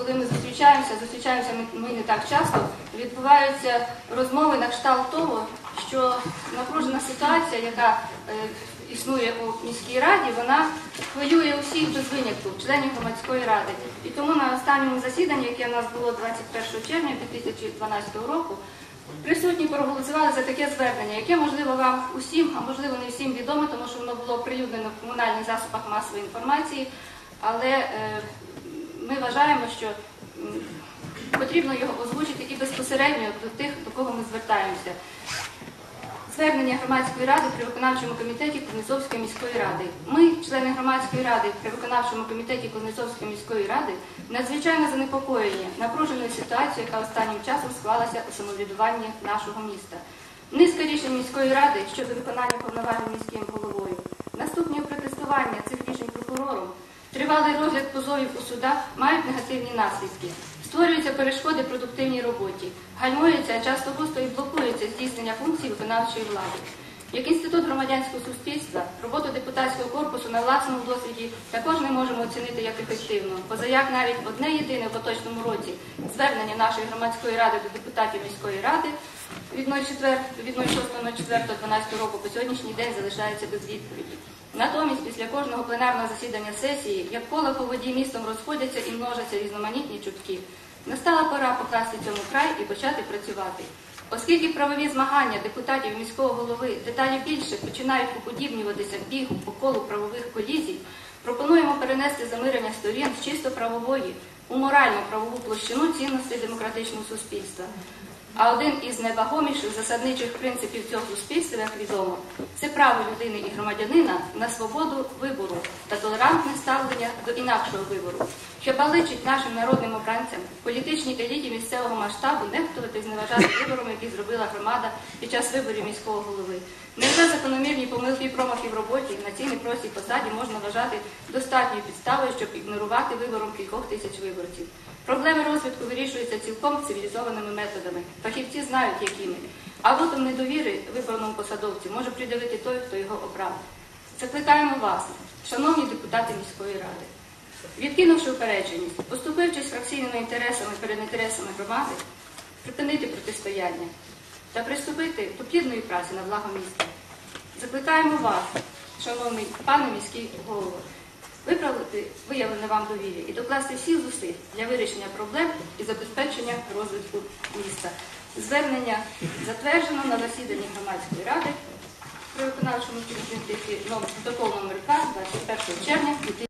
коли ми зустрічаємося, зустрічаємося ми, не так часто, відбуваються розмови на кшталт того, що напружена ситуація, яка е, існує у міській раді, вона хвилює усіх без винятку, членів громадської ради. І тому на останньому засіданні, яке у нас було 21 червня 2012 року, Присутні проголосували за таке звернення, яке можливо вам усім, а можливо не всім відомо, тому що воно було оприлюднено в комунальних засобах масової інформації. Але е, ми вважаємо, що потрібно його озвучити і безпосередньо до тих, до кого ми звертаємося. Звернення громадської ради при виконавчому комітеті Кузнецовської міської ради. Ми, члени громадської ради при виконавчому комітеті Кузнецовської міської ради, надзвичайно занепокоєні напруженою ситуацією, яка останнім часом склалася у самоврядуванні нашого міста. Низка рішень міської ради щодо виконання повноважень міським головою, наступні протестування тривалий розгляд позовів у судах мають негативні наслідки. Створюються перешкоди продуктивній роботі, гальмується, а часто густо і блокується здійснення функцій виконавчої влади. Як інститут громадянського суспільства, роботу депутатського корпусу на власному досвіді також не можемо оцінити як ефективну, позаяк навіть одне єдине в поточному році звернення нашої громадської ради до депутатів міської ради від 04 від 06.04.12 року по сьогоднішній день залишається без відповіді. Натомість, після кожного пленарного засідання сесії, як коло по воді містом розходяться і множаться різноманітні чутки. Настала пора покласти цьому край і почати працювати. Оскільки правові змагання депутатів міського голови деталі більше починають уподібнюватися бігу по колу правових колізій, пропонуємо перенести замирення сторін з чисто правової у морально правову площину цінностей демократичного суспільства. А один із найвагоміших засадничих принципів цього суспільства, як відомо, це право людини і громадянина на свободу вибору та толерантне ставлення до інакшого вибору. Хіба личить нашим народним обранцям, політичній еліті місцевого масштабу нехтувати і зневажати виборами, які зробила громада під час виборів міського голови? Невже закономірні помилки і промахи в роботі на цій непростій посаді можна вважати достатньою підставою, щоб ігнорувати вибором кількох тисяч виборців? Проблеми розвитку вирішуються цілком цивілізованими методами. Фахівці знають, якими. А вотом недовіри вибраному посадовцю може придавити той, хто його обрав. Закликаємо вас, шановні депутати міської ради, відкинувши упередженість, поступившись фракційними інтересами перед інтересами громади, припинити протистояння та приступити до плідної праці на благо міста. Закликаємо вас, шановний пане міський голово, виправити виявлене вам довір'я і докласти всіх зусиль для вирішення проблем і забезпечення розвитку міста. Звернення затверджено на засіданні громадської ради виконавчому комітеті такого номер 2 21 червня. 2000